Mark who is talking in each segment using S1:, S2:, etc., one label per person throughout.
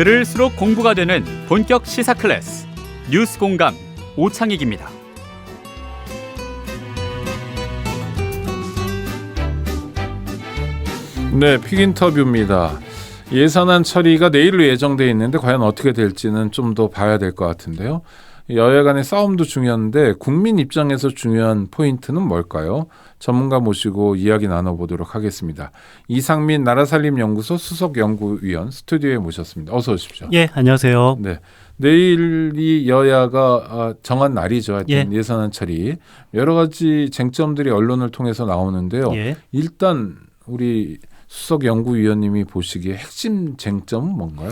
S1: 들을수록 공부가 되는 본격 시사 클래스 뉴스 공감 오창익입니다.
S2: 네, 픽 인터뷰입니다. 예산안 처리가 내일로 예정돼 있는데 과연 어떻게 될지는 좀 더 봐야 될 것 같은데요. 여야 간의 싸움도 중요한데 국민 입장에서 중요한 포인트는 뭘까요? 전문가 모시고 이야기 나눠보도록 하겠습니다. 이상민 나라살림연구소 수석연구위원 스튜디오에 모셨습니다. 어서 오십시오.
S3: 예, 안녕하세요.
S2: 네. 내일이 여야가 아, 정한 날이죠. 하여튼
S3: 예.
S2: 예산안 처리. 여러 가지 쟁점들이 언론을 통해서 나오는데요.
S3: 예.
S2: 일단 우리 수석 연구위원님이 보시기에 핵심 쟁점은 뭔가요?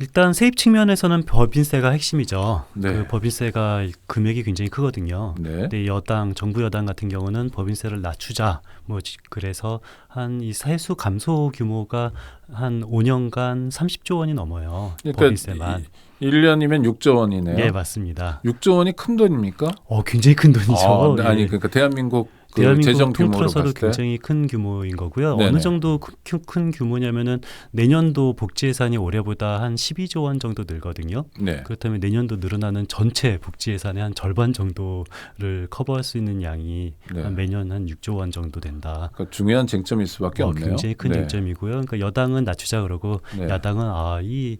S3: 일단 세입 측면에서는 법인세가 핵심이죠.
S2: 네.
S3: 그 법인세가 금액이 굉장히 크거든요.
S2: 네.
S3: 근데 여당 정부 여당 같은 경우는 법인세를 낮추자. 뭐 지- 그래서 한 이 세수 감소 규모가 한 5년간 30조 원이 넘어요. 법인세만.
S2: 1년이면 6조 원이네요.
S3: 예, 맞습니다.
S2: 6조 원이 큰 돈입니까?
S3: 어, 굉장히 큰 돈이죠.
S2: 아, 네, 아니
S3: 예.
S2: 그러니까 대한민국 그
S3: 대한민국 통틀어서도 굉장히 큰 규모인 거고요.
S2: 네네.
S3: 어느 정도 큰, 큰 규모냐면은 내년도 복지 예산이 올해보다 한 12조 원 정도 늘거든요.
S2: 네.
S3: 그렇다면 내년도 늘어나는 전체 복지 예산의 한 절반 정도를 커버할 수 있는 양이
S2: 네.
S3: 한 매년 한 6조 원 정도 된다.
S2: 그러니까 중요한 쟁점일 수밖에
S3: 어,
S2: 없네요.
S3: 굉장히 큰
S2: 네.
S3: 쟁점이고요. 그러니까 여당은 낮추자 그러고
S2: 네.
S3: 야당은 아이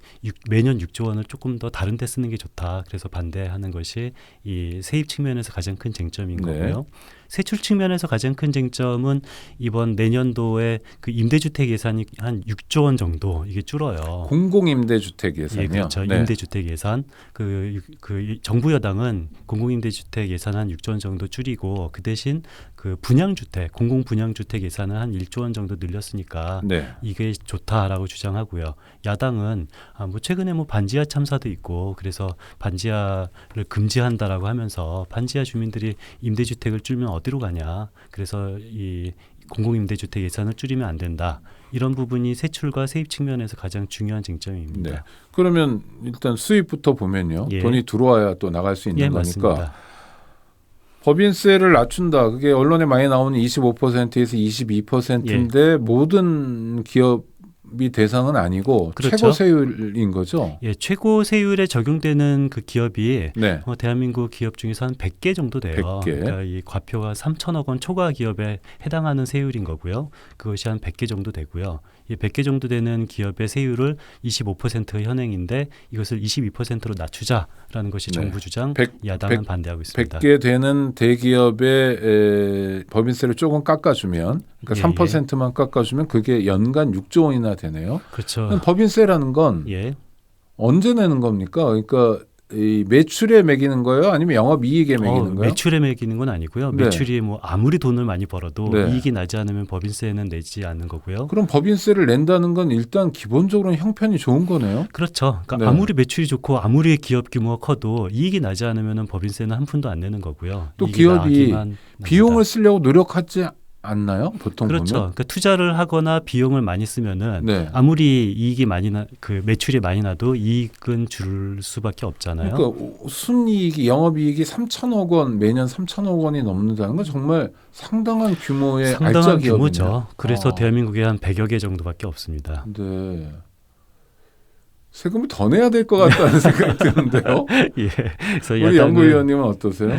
S3: 매년 6조 원을 조금 더 다른 데 쓰는 게 좋다. 그래서 반대하는 것이 이 세입 측면에서 가장 큰 쟁점인
S2: 네.
S3: 거고요. 세출 측면에서 가장 큰 쟁점은 이번 내년도에 그 임대주택 예산이 한 6조 원 정도 이게 줄어요.
S2: 공공임대주택 예산이요.
S3: 예, 그렇죠.
S2: 네.
S3: 임대주택 예산 그, 유- 그 정부 여당은 공공임대주택 예산 한 6조 원 정도 줄이고 그 대신 그 분양주택 공공 분양주택 예산을 한 1조 원 정도 늘렸으니까
S2: 네.
S3: 이게 좋다라고 주장하고요. 야당은 아, 뭐 최근에 뭐 반지하 참사도 있고 그래서 반지하를 금지한다라고 하면서 반지하 주민들이 임대주택을 줄면 어디로 가냐. 그래서 이 공공임대주택 예산을 줄이면 안 된다. 이런 부분이 세출과 세입 측면에서 가장 중요한 쟁점입니다.
S2: 네. 그러면 일단 수입부터 보면요.
S3: 예.
S2: 돈이 들어와야 또 나갈 수 있는
S3: 예,
S2: 거니까
S3: 맞습니다.
S2: 법인세를 낮춘다. 그게 언론에 많이 나오는 25%에서 22%인데 모든 기업 이 대상은 아니고
S3: 그렇죠.
S2: 최고 세율인 거죠.
S3: 예, 최고 세율에 적용되는 그 기업이
S2: 네.
S3: 어, 대한민국 기업 중에서 한 100개 정도 돼요.
S2: 100개.
S3: 그러니까 이 과표가 3천억 원 초과 기업에 해당하는 세율인 거고요. 그것이 한 100개 정도 되고요. 이 100개 정도 되는 기업의 세율을 25% 현행인데 이것을 22%로 낮추자라는 것이
S2: 네.
S3: 정부 주장,
S2: 백-
S3: 야당은
S2: 백-
S3: 반대하고 있습니다.
S2: 100개 되는 대기업의 에, 법인세를 조금 깎아주면 그러니까
S3: 예,
S2: 3%만 깎아주면 그게 연간 6조 원이나 되네요.
S3: 그렇죠.
S2: 법인세라는 건
S3: 예.
S2: 언제 내는 겁니까? 그러니까 이 매출에 매기는 거예요? 아니면 영업 이익에 매기는
S3: 어,
S2: 거예요?
S3: 매출에 매기는 건 아니고요.
S2: 네.
S3: 매출이 뭐 아무리 돈을 많이 벌어도
S2: 네.
S3: 이익이 나지 않으면 법인세는 내지 않는 거고요.
S2: 그럼 법인세를 낸다는 건 일단 기본적으로는 형편이 좋은 거네요.
S3: 그렇죠. 그러니까
S2: 네.
S3: 아무리 매출이 좋고 아무리 기업 규모가 커도 이익이 나지 않으면 법인세는 한 푼도 안 내는 거고요.
S2: 또 기업이. 비용을 쓰려고 노력하지 않나요? 보통
S3: 그렇죠.
S2: 보면.
S3: 그러니까 투자를 하거나 비용을 많이 쓰면은
S2: 네.
S3: 아무리 이익이 많이 나 그 매출이 많이 나도 이익은 줄 수밖에 없잖아요.
S2: 그러니까 순이익이 영업이익이 3천억 원 매년 3천억 원이 넘는다는 건 정말 상당한 규모의
S3: 상당한
S2: 기업이네요.
S3: 규모죠. 그래서
S2: 아.
S3: 대한민국에 한 100여 개 정도밖에 없습니다.
S2: 네. 세금을 더 내야 될 것 같다는 생각이 드는데요.
S3: 예. 그래서
S2: 우리 연구위원님은 어떠세요?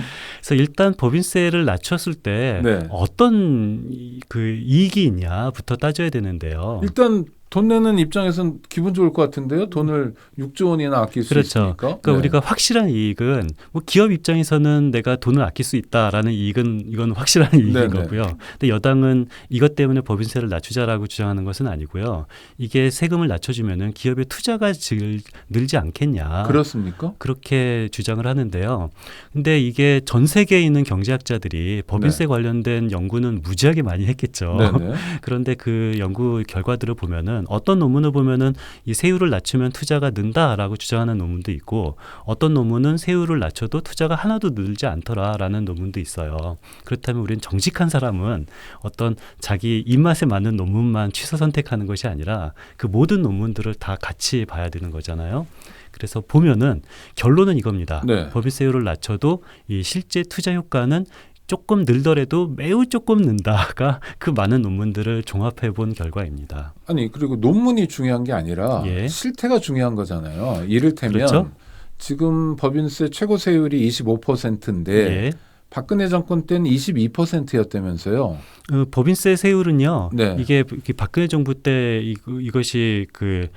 S3: 그래서 일단 법인세를 낮췄을 때
S2: 네.
S3: 어떤 이- 그 이익이 있냐부터 따져야 되는데요.
S2: 일단 돈 내는 입장에선 기분 좋을 것 같은데요. 돈을 6조 원이나 아낄 수
S3: 그렇죠.
S2: 있으니까.
S3: 그러니까
S2: 네.
S3: 우리가 확실한 이익은 뭐 기업 입장에서는 내가 돈을 아낄 수 있다라는 이익은 이건 확실한 이익인
S2: 네네.
S3: 거고요. 근데 여당은 이것 때문에 법인세를 낮추자라고 주장하는 것은 아니고요. 이게 세금을 낮춰주면은 기업의 투자가 질, 늘지 않겠냐.
S2: 그렇습니까?
S3: 그렇게 주장을 하는데요. 근데 이게 전 세계에 있는 경제학자들이 법인세
S2: 네.
S3: 관련된 연구는 무지하게 많이 했겠죠.
S2: 네네.
S3: 그런데 그 연구 결과들을 보면은 어떤 논문을 보면은 이 세율을 낮추면 투자가 는다라고 주장하는 논문도 있고 어떤 논문은 세율을 낮춰도 투자가 하나도 늘지 않더라라는 논문도 있어요. 그렇다면 우리는 정직한 사람은 어떤 자기 입맛에 맞는 논문만 취사 선택하는 것이 아니라 그 모든 논문들을 다 같이 봐야 되는 거잖아요. 그래서 보면은 결론은 이겁니다.
S2: 네.
S3: 법인세율을 낮춰도 이 실제 투자 효과는 조금 늘더라도 매우 조금 는다가 그 많은 논문들을 종합해 본 결과입니다.
S2: 아니 그리고 논문이 중요한 게 아니라
S3: 예.
S2: 실태가 중요한 거잖아요. 이를테면
S3: 그렇죠.
S2: 지금 법인세 최고 세율이 25%인데
S3: 예.
S2: 박근혜 정권 때는 22%였다면서요.
S3: 그 법인세 세율은요.
S2: 네.
S3: 이게 그 박근혜 정부 때 이, 이것이 그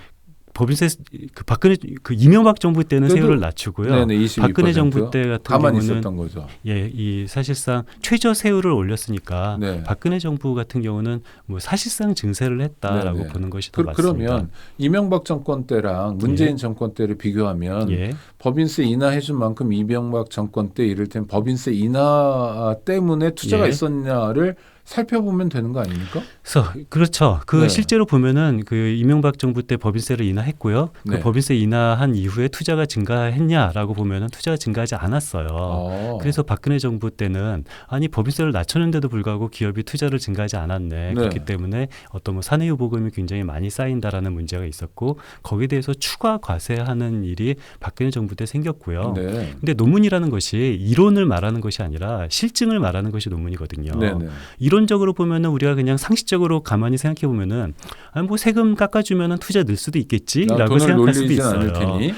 S3: 법인세 그 박근혜 그 이명박 정부 때는 세율을 낮추고요.
S2: 네네, 22%.
S3: 박근혜 정부 때 같은
S2: 가만히
S3: 경우는
S2: 있었던 거죠.
S3: 예, 이 사실상 최저 세율을 올렸으니까
S2: 네.
S3: 박근혜 정부 같은 경우는 뭐 사실상 증세를 했다라고
S2: 네네.
S3: 보는 것이 더
S2: 그,
S3: 맞습니다.
S2: 그러면 이명박 정권 때랑 문재인 정권 때를 비교하면
S3: 예,
S2: 법인세 인하해 준 만큼 이명박 정권 때 이를테면 법인세 인하 때문에 투자가
S3: 예.
S2: 있었냐를 살펴보면 되는 거 아닙니까?
S3: 그래서 그렇죠. 그
S2: 네.
S3: 실제로 보면은 그 이명박 정부 때 법인세를 인하했고요. 그
S2: 네.
S3: 법인세 인하한 이후에 투자가 증가했냐라고 보면은 투자가 증가하지 않았어요.
S2: 어.
S3: 그래서 박근혜 정부 때는 아니 법인세를 낮췄는데도 불구하고 기업이 투자를 증가하지 않았네.
S2: 네.
S3: 그렇기 때문에 어떤 뭐 사내 유보금이 굉장히 많이 쌓인다라는 문제가 있었고 거기에 대해서 추가 과세하는 일이 박근혜 정부 때 생겼고요.
S2: 네.
S3: 근데 논문이라는 것이 이론을 말하는 것이 아니라 실증을 말하는 것이 논문이거든요.
S2: 네 네.
S3: 이론적으로 보면은 우리가 그냥 상식적으로 가만히 생각해 보면은 아, 뭐 세금 깎아주면은 투자 늘 수도
S2: 나
S3: 있겠지라고
S2: 돈을
S3: 생각할 수도 있어요.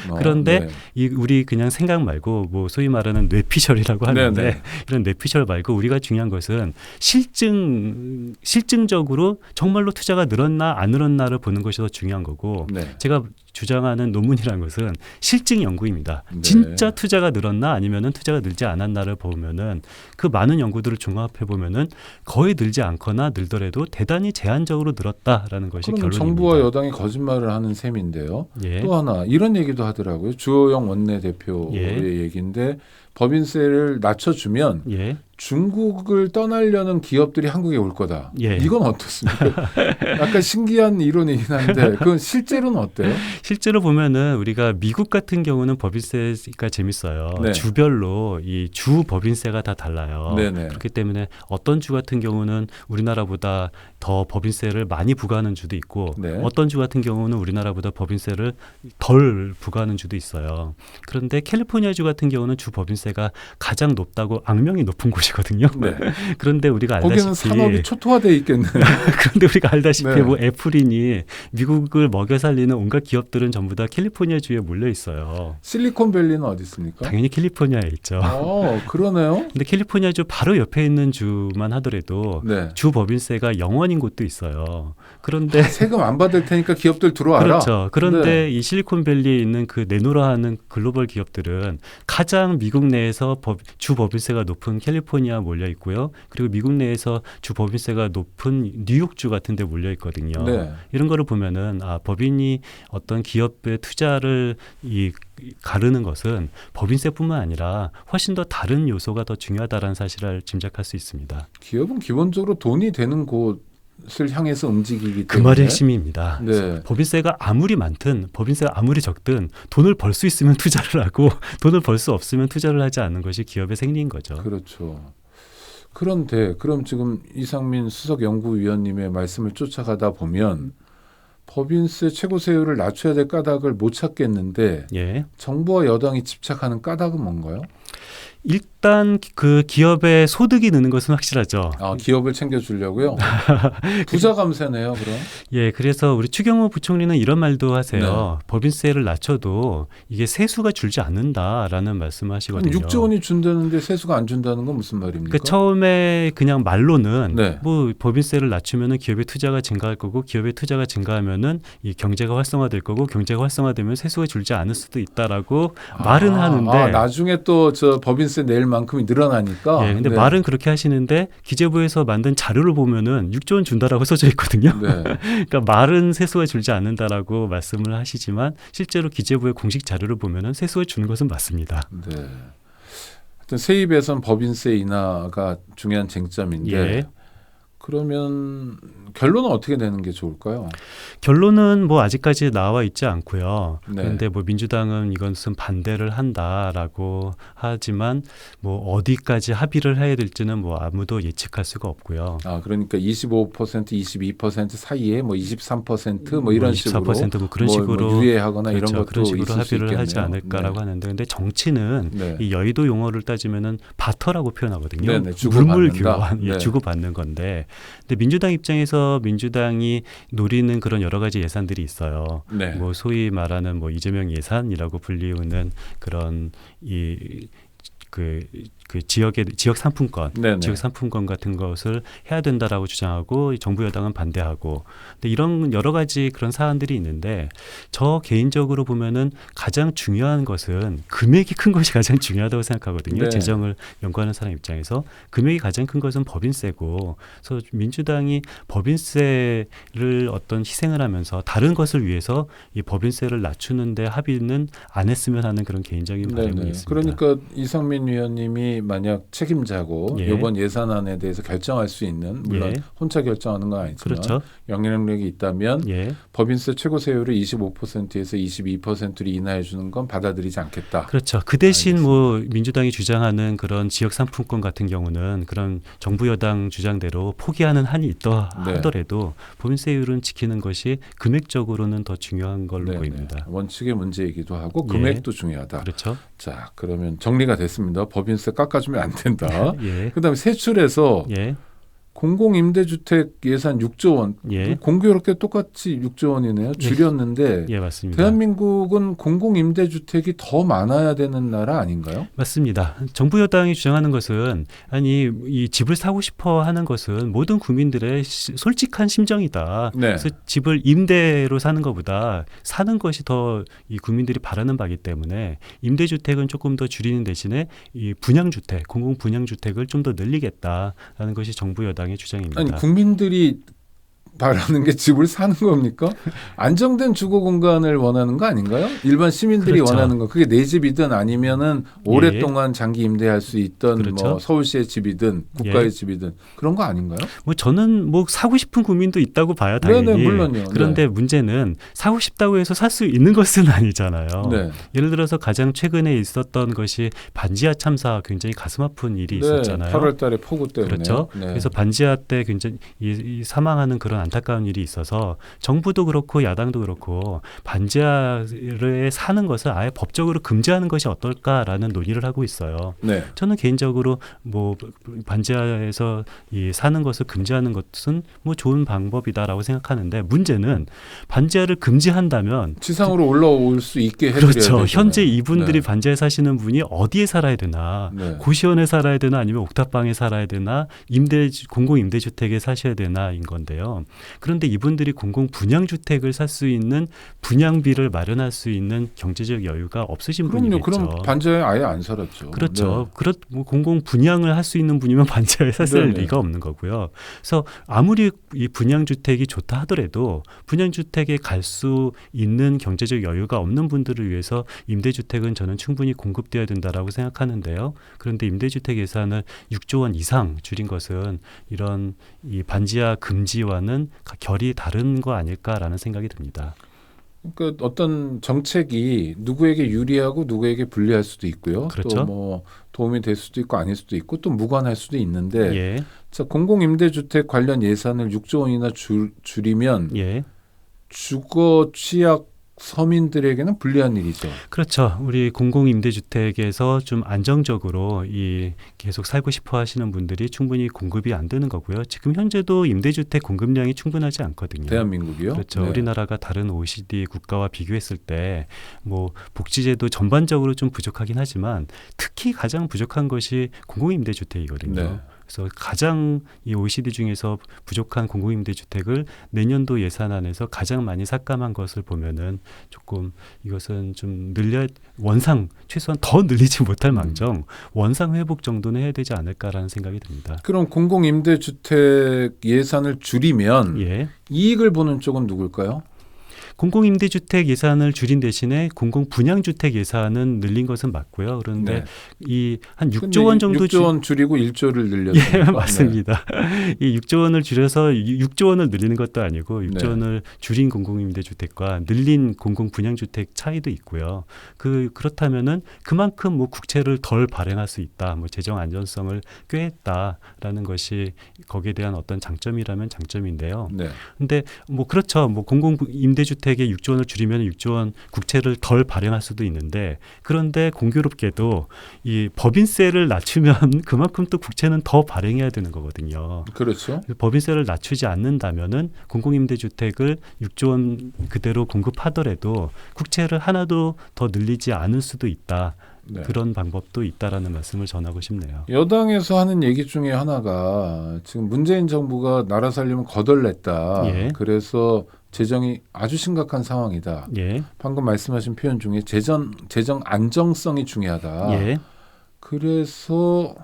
S2: 어,
S3: 그런데
S2: 네.
S3: 이 우리 그냥 생각 말고 뭐 소위 말하는 뇌피셜이라고 하는데
S2: 네 네.
S3: 이런 뇌피셜 말고 우리가 중요한 것은 실증 실증적으로 정말로 투자가 늘었나 안 늘었나를 보는 것이 더 중요한 거고
S2: 네.
S3: 제가 주장하는 논문이라는 것은 실증 연구입니다.
S2: 네.
S3: 진짜 투자가 늘었나 아니면은 투자가 늘지 않았나를 보면은 그 많은 연구들을 종합해 보면은 거의 늘지 않거나 늘더라도 대단히 제한적으로 늘었다라는 것이 결론입니다.
S2: 정부와 여당이 거짓말을 하는 셈인데요.
S3: 예.
S2: 또 하나 이런 얘기도 하더라고요. 주호영 원내대표의
S3: 예.
S2: 얘기인데 법인세를 낮춰주면
S3: 예.
S2: 중국을 떠나려는 기업들이 한국에 올 거다.
S3: 예.
S2: 이건 어떻습니까? 약간 신기한 이론이긴 한데 그건 실제로는 어때요?
S3: 실제로 보면은 우리가 미국 같은 경우는 법인세가 재밌어요.
S2: 네.
S3: 주별로 이 주 법인세가 다 달라요.
S2: 네네.
S3: 그렇기 때문에 어떤 주 같은 경우는 우리나라보다 더 법인세를 많이 부과하는 주도 있고
S2: 네.
S3: 어떤 주 같은 경우는 우리나라보다 법인세를 덜 부과하는 주도 있어요. 그런데 캘리포니아 주 같은 경우는 주 법인세가 가장 높다고 악명이 높은 곳이 거든요.
S2: 네.
S3: 그런데 우리가
S2: 거기는
S3: 알다시피
S2: 산업이 초토화돼 있겠네.
S3: 그런데 우리가 알다시피
S2: 네.
S3: 뭐 애플이니 미국을 먹여 살리는 온갖 기업들은 전부 다 캘리포니아 주에 몰려 있어요.
S2: 실리콘밸리는 어디 있습니까?
S3: 당연히 캘리포니아에 있죠.
S2: 어, 그러네요.
S3: 근데 캘리포니아 주 바로 옆에 있는 주만 하더라도
S2: 네.
S3: 주 법인세가 0원인 곳도 있어요. 그런데
S2: 세금 안 받을 테니까 기업들 들어와라.
S3: 그렇죠. 그런데
S2: 네.
S3: 이 실리콘밸리에 있는 그 내노라 하는 글로벌 기업들은 가장 미국 내에서 법, 주 법인세가 높은 캘리포니아 몰려 있고요. 그리고 미국 내에서 주 법인세가 높은 뉴욕주 같은 데 몰려 있거든요.
S2: 네.
S3: 이런 거를 보면은 아, 법인이 어떤 기업의 투자를 이 가르는 것은 법인세뿐만 아니라 훨씬 더 다른 요소가 더 중요하다라는 사실을 짐작할 수 있습니다.
S2: 기업은 기본적으로 돈이 되는 곳 을 향해서 움직이기 때문에
S3: 그 말이 핵심입니다.
S2: 네.
S3: 법인세가 아무리 많든 법인세가 아무리 적든 돈을 벌 수 있으면 투자를 하고 돈을 벌 수 없으면 투자를 하지 않는 것이 기업의 생리인 거죠.
S2: 그렇죠. 그런데 그럼 지금 이상민 수석 연구위원님의 말씀을 쫓아가다 보면 법인세 최고 세율을 낮춰야 될 까닭을 못 찾겠는데
S3: 예.
S2: 정부와 여당이 집착하는 까닭은 뭔가요?
S3: 일단 그 기업의 소득이 느는 것은 확실하죠.
S2: 아, 기업을 챙겨주려고요. 부자 감세네요, 그럼.
S3: 예, 그래서 우리 추경호 부총리는 이런 말도 하세요.
S2: 네.
S3: 법인세를 낮춰도 이게 세수가 줄지 않는다라는 말씀을 하시거든요.
S2: 6조 원이 준다는데 세수가 안 준다는 건 무슨 말입니까?
S3: 그 처음에 그냥 말로는
S2: 네.
S3: 뭐 법인세를 낮추면은 기업의 투자가 증가할 거고 기업의 투자가 증가하면은 이 경제가 활성화될 거고 경제가 활성화되면 세수가 줄지 않을 수도 있다라고 말은
S2: 아,
S3: 하는데
S2: 아, 나중에 또 저 법인세 낼 만큼이 늘어나니까.
S3: 예, 근데
S2: 네.
S3: 말은 그렇게 하시는데 기재부에서 만든 자료를 보면은 6조 원 준다라고 써져 있거든요.
S2: 네.
S3: 그러니까 말은 세수가 줄지 않는다라고 말씀을 하시지만 실제로 기재부의 공식 자료를 보면은 세수가 주는 것은 맞습니다.
S2: 네. 하여튼 세입에선 법인세 인하가 중요한 쟁점인데
S3: 예.
S2: 그러면 결론은 어떻게 되는 게 좋을까요?
S3: 결론은 뭐 아직까지 나와 있지 않고요.
S2: 네.
S3: 그런데 뭐 민주당은 이것은 반대를 한다라고 하지만 뭐 어디까지 합의를 해야 될지는 뭐 아무도 예측할 수가 없고요.
S2: 아 그러니까 25% 22% 사이에 뭐 23%뭐 이런 식으로
S3: 24%뭐 그런
S2: 뭐,
S3: 식으로
S2: 뭐 유예하거나
S3: 그렇죠.
S2: 이런 것도
S3: 그런 식으로 합의를 하지. 않을까라고
S2: 네.
S3: 하는데 근데 정치는
S2: 네.
S3: 이 여의도 용어를 따지면은 바터라고 표현하거든요.
S2: 네네, 주고받는다.
S3: 물물 교환, 예,
S2: 네.
S3: 주고 받는 건데, 근데 민주당 입장에서 민주당이 노리는 그런 여러 가지 예산들이 있어요.
S2: 네.
S3: 뭐 소위 말하는 뭐 이재명 예산이라고 불리우는 그런 이 그, 그 지역의 지역 상품권,
S2: 네네.
S3: 지역 상품권 같은 것을 해야 된다라고 주장하고 정부 여당은 반대하고, 근데 이런 여러 가지 그런 사안들이 있는데 저 개인적으로 보면은 가장 중요한 것은 금액이 큰 것이 가장 중요하다고 생각하거든요.
S2: 네.
S3: 재정을 연구하는 사람 입장에서 금액이 가장 큰 것은 법인세고, 그래서 민주당이 법인세를 어떤 희생을 하면서 다른 것을 위해서 이 법인세를 낮추는데 합의는 안 했으면 하는 그런 개인적인 바람이. 있습니다.
S2: 그러니까 이상민 위원님이 만약 책임자고
S3: 예.
S2: 이번 예산안에 대해서 결정할 수 있는 물론
S3: 예.
S2: 혼자 결정하는 건 아니지만
S3: 그렇죠.
S2: 영향력이 있다면
S3: 예.
S2: 법인세 최고 세율을 25%에서 22%로 인하해 주는 건 받아들이지 않겠다.
S3: 그렇죠. 그 대신
S2: 알겠습니다.
S3: 뭐 민주당이 주장하는 그런 지역 상품권 같은 경우는 그런 정부 여당 주장대로 포기하는 한이 있다
S2: 네.
S3: 하더라도 법인세율은 지키는 것이 금액적으로는 더 중요한 걸로
S2: 네네.
S3: 보입니다.
S2: 원칙의 문제이기도 하고
S3: 예.
S2: 금액도 중요하다.
S3: 그렇죠.
S2: 자, 그러면 정리가 됐습니다. 법인세 깎아주면 안 된다.
S3: 예.
S2: 그다음에 세출에서
S3: 예.
S2: 공공임대주택 예산 6조 원
S3: 예.
S2: 공교롭게 똑같이 6조 원이네요. 줄였는데
S3: 예, 맞습니다.
S2: 대한민국은 공공임대주택이 더 많아야 되는 나라 아닌가요?
S3: 맞습니다. 정부 여당이 주장하는 것은 아니 이 집을 사고 싶어 하는 것은 모든 국민들의 시- 솔직한 심정이다.
S2: 네.
S3: 그래서 집을 임대로 사는 것보다 사는 것이 더 이 국민들이 바라는 바기 때문에 임대주택은 조금 더 줄이는 대신에 이 분양주택, 공공 분양주택을 좀 더 늘리겠다라는 것이 정부 여당 의 주장입니다.
S2: 아니 국민들이 바라는 게 집을 사는 겁니까? 안정된 주거 공간을 원하는 거 아닌가요? 일반 시민들이
S3: 그렇죠.
S2: 원하는 거 그게 내 집이든 아니면은 오랫동안 장기 임대할 수 있던
S3: 그렇죠.
S2: 뭐 서울시의 집이든 국가의
S3: 예.
S2: 집이든 그런 거 아닌가요?
S3: 뭐 저는 뭐 사고 싶은 국민도 있다고 봐요, 당연히.
S2: 네네 물론요.
S3: 그런데 문제는 사고 싶다고 해서 살 수 있는 것은 아니잖아요.
S2: 네.
S3: 예를 들어서 가장 최근에 있었던 것이 반지하 참사 굉장히 가슴 아픈 일이 있었잖아요.
S2: 8월달에 폭우 때문에
S3: 그렇죠.
S2: 네.
S3: 그래서 반지하 때 굉장히 이, 이 사망하는 그런 안타까운 일이 있어서 정부도 그렇고 야당도 그렇고 반지하에 사는 것을 아예 법적으로 금지하는 것이 어떨까라는 논의를 하고 있어요.
S2: 네.
S3: 저는 개인적으로 뭐 반지하에서 이 사는 것을 금지하는 것은 뭐 좋은 방법이다라고 생각하는데 문제는 반지하를 금지한다면
S2: 지상으로 올라올 수 있게 해드려야
S3: 그렇죠.
S2: 되잖아요.
S3: 현재 이분들이
S2: 네.
S3: 반지하에 사시는 분이 어디에 살아야 되나?
S2: 네.
S3: 고시원에 살아야 되나 아니면 옥탑방에 살아야 되나 임대 공공 임대주택에 사셔야 되나인 건데요. 그런데 이분들이 공공 분양 주택을 살 수 있는 분양비를 마련할 수 있는 경제적 여유가 없으신
S2: 그럼요.
S3: 분이겠죠.
S2: 그럼 반지하에 아예 안 살았죠.
S3: 그렇죠. 그렇 뭐 공공 분양을 할 수 있는 분이면 반지하에 샀을
S2: 네네.
S3: 리가 없는 거고요. 그래서 아무리 이 분양 주택이 좋다 하더라도 분양 주택에 갈 수 있는 경제적 여유가 없는 분들을 위해서 임대 주택은 저는 충분히 공급되어야 된다라고 생각하는데요. 그런데 임대 주택 예산을 6조 원 이상 줄인 것은 이런 이 반지하 금지와는 가- 결이 다른 거 아닐까라는 생각이 듭니다.
S2: 네. 그러니까 어떤 정책이 누구에게 유리하고 누구에게 불리할 수도 있고요.
S3: 그렇죠.
S2: 또뭐 도움이 될 수도 있고 아닐 수도 있고 또 무관할 수도 있는데
S3: 예,
S2: 자, 공공 임대주택 관련 예산을 6조 원이나 줄, 줄이면
S3: 예.
S2: 주거 취약 서민들에게는 불리한 일이죠.
S3: 그렇죠. 우리 공공 임대주택에서 좀 안정적으로 이 계속 살고 싶어 하시는 분들이 충분히 공급이 안 되는 거고요. 지금 현재도 임대주택 공급량이 충분하지 않거든요.
S2: 대한민국이요.
S3: 그렇죠.
S2: 네.
S3: 우리나라가 다른 OECD 국가와 비교했을 때 뭐 복지제도 전반적으로 좀 부족하긴 하지만 특히 가장 부족한 것이 공공 임대주택이거든요.
S2: 네.
S3: 그래서 가장 이 OECD 중에서 부족한 공공임대주택을 내년도 예산안에서 가장 많이 삭감한 것을 보면은 조금 이것은 좀 늘려 원상 최소한 더 늘리지 못할
S2: 음.
S3: 망정 원상 회복 정도는 해야 되지 않을까라는 생각이 듭니다.
S2: 그럼 공공임대주택 예산을 줄이면
S3: 예.
S2: 이익을 보는 쪽은 누굴까요?
S3: 공공임대주택 예산을 줄인 대신에 공공 분양주택 예산은 늘린 것은 맞고요. 그런데
S2: 네.
S3: 이한
S2: 근데
S3: 6조 원 정도
S2: 6조 원 줄이고 1조를 늘렸습니다.
S3: 예, 맞습니다. 이 6조 원을 줄여서 6조 원을 늘리는 것도 아니고 6조
S2: 네.
S3: 원을 줄인 공공임대주택과 늘린 공공 분양주택 차이도 있고요. 그 그렇다면은 그만큼 뭐 국채를 덜 발행할 수 있다. 뭐 재정 안전성을 꾀했다라는 것이 거기에 대한 어떤 장점이라면 장점인데요.
S2: 네.
S3: 근데 뭐 그렇죠. 뭐 공공 임대주택 에 6조 원을 줄이면 6조 원 국채를 덜 발행할 수도 있는데 그런데 공교롭게도 이 법인세를 낮추면 그만큼 또 국채는 더 발행해야 되는 거거든요.
S2: 그렇죠.
S3: 법인세를 낮추지 않는다면은 공공임대주택을 6조 원 그대로 공급하더라도 국채를 하나도 더 늘리지 않을 수도 있다.
S2: 네.
S3: 그런 방법도 있다라는 말씀을 전하고 싶네요.
S2: 여당에서 하는 얘기 중에 하나가 지금 문재인 정부가 나라 살림을 거덜냈다.
S3: 예.
S2: 그래서 재정이 아주 심각한 상황이다.
S3: 예,
S2: 방금 말씀하신 표현 중에 재정 재정 안정성이 중요하다.
S3: 예.
S2: 그래서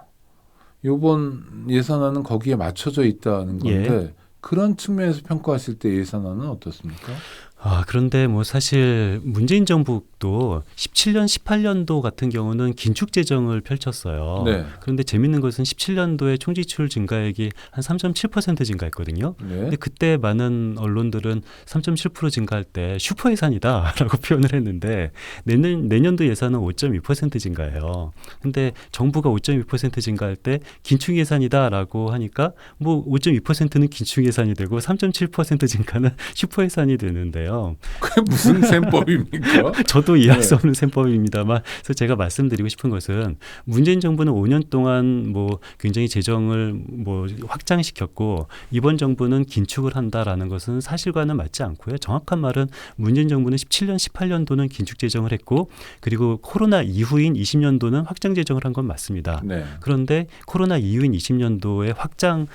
S2: 요번 예산안은 거기에 맞춰져 있다는
S3: 예.
S2: 건데 그런 측면에서 평가하실 때 예산안은 어떻습니까?
S3: 아, 그런데 뭐 사실 문재인 정부 도 17년, 18년도 같은 경우는 긴축 재정을 펼쳤어요.
S2: 네.
S3: 그런데 재밌는 것은 17년도에 총지출 증가액이 한 3.7% 증가했거든요.
S2: 네.
S3: 근데 그때 많은 언론들은 3.7% 증가할 때 슈퍼 예산이다라고 표현을 했는데 내년 내년도 예산은 5.2% 증가해요. 근데 정부가 5.2% 증가할 때 긴축 예산이다라고 하니까 뭐 5.2%는 긴축 예산이 되고 3.7% 증가는 슈퍼 예산이 되는데요.
S2: 그게 무슨 셈법입니까?
S3: 저도 이해할
S2: 네.
S3: 수 없는 셈법입니다만 그래서 제가 말씀드리고 싶은 것은 문재인 정부는 5년 동안 뭐 굉장히 재정을 뭐 확장시켰고 이번 정부는 긴축을 한다라는 것은 사실과는 맞지 않고요. 정확한 말은 문재인 정부는 17년, 18년도는 긴축 재정을 했고 그리고 코로나 이후인 20년도는 확장 재정을 한 건 맞습니다.
S2: 네.
S3: 그런데 코로나 이후인 20년도에 확장은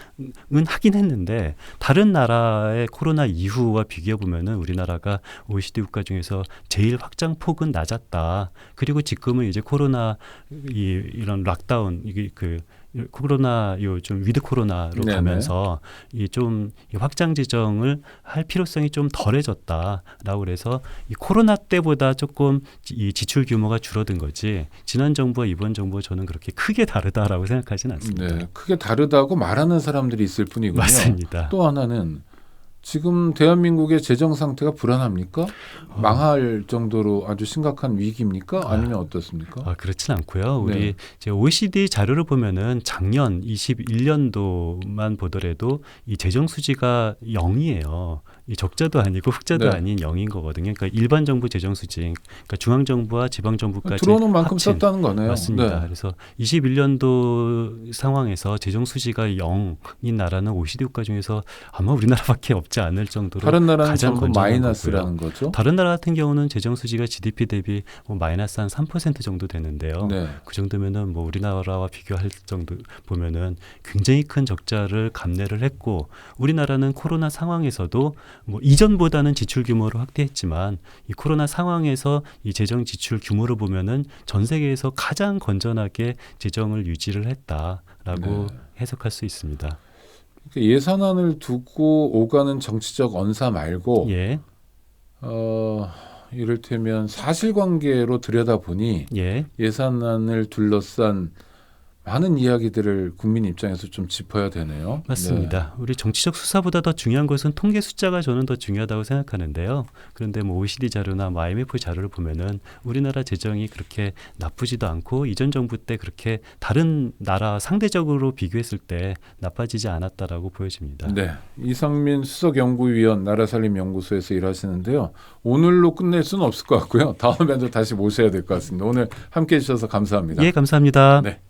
S3: 하긴 했는데 다른 나라의 코로나 이후와 비교해 보면은 우리나라가 OECD 국가 중에서 제일 확장 폭은 낮았다. 그리고 지금은 이제 코로나 이 이런 락다운 이게 그 코로나 요 좀 위드 코로나로
S2: 네네.
S3: 가면서 이 좀 확장 재정을 할 필요성이 좀 덜해졌다라고 그래서 이 코로나 때보다 조금 이 지출 규모가 줄어든 거지 지난 정부와 이번 정부와 저는 그렇게 크게 다르다라고 생각하지는 않습니다.
S2: 네. 크게 다르다고 말하는 사람들이 있을 뿐이군요.
S3: 맞습니다.
S2: 또 하나는 지금 대한민국의 재정 상태가 불안합니까?
S3: 어.
S2: 망할 정도로 아주 심각한 위기입니까? 아니면 어떻습니까?
S3: 아, 그렇진 않고요. 우리
S2: 네.
S3: 이제 OECD 자료를 보면은 작년 21년도만 보더라도 이 재정 수지가 0이에요. 이 적자도 아니고 흑자도
S2: 네.
S3: 아닌 0인 거거든요. 그러니까 일반 정부 재정 수지, 그러니까 중앙 정부와 지방 정부까지
S2: 들어오는 만큼
S3: 합친
S2: 썼다는 거네요.
S3: 맞습니다.
S2: 네.
S3: 그래서 21년도 상황에서 재정 수지가 0인 나라는 OECD 국가 중에서 아마 우리나라밖에 없지 않을 정도로
S2: 다른 나라는
S3: 가장
S2: 마이너스라는 거죠.
S3: 다른 나라 같은 경우는 재정 수지가 GDP 대비 뭐 마이너스 한 3% 정도 되는데요.
S2: 네.
S3: 그 정도면은 뭐 우리나라와 비교할 정도 보면은 굉장히 큰 적자를 감내를 했고 우리나라는 코로나 상황에서도 뭐 이전보다는 지출 규모를 확대했지만 이 코로나 상황에서 이 재정 지출 규모를 보면은 전 세계에서 가장 건전하게 재정을 유지를 했다라고
S2: 네.
S3: 해석할 수 있습니다.
S2: 그 예산안을 두고 오가는 정치적 언사 말고
S3: 예,
S2: 어, 이를테면 사실관계로 들여다보니
S3: 예,
S2: 예산안을 둘러싼 많은 이야기들을 국민 입장에서 좀 짚어야 되네요.
S3: 맞습니다. 우리 정치적 수사보다 더 중요한 것은 통계 숫자가 저는 더 중요하다고 생각하는데요. 그런데 뭐 OECD 자료나 뭐 IMF 자료를 보면은 우리나라 재정이 그렇게 나쁘지도 않고 이전 정부 때 그렇게 다른 나라 상대적으로 비교했을 때 나빠지지 않았다라고 보여집니다.
S2: 네. 네. 이상민 수석 연구위원 나라살림 연구소에서 일하시는데요. 오늘로 끝낼 수는 없을 것 같고요. 다음에도 다시 모셔야 될 것 같습니다. 오늘 함께 해 주셔서 감사합니다.
S3: 예, 감사합니다.
S2: 네.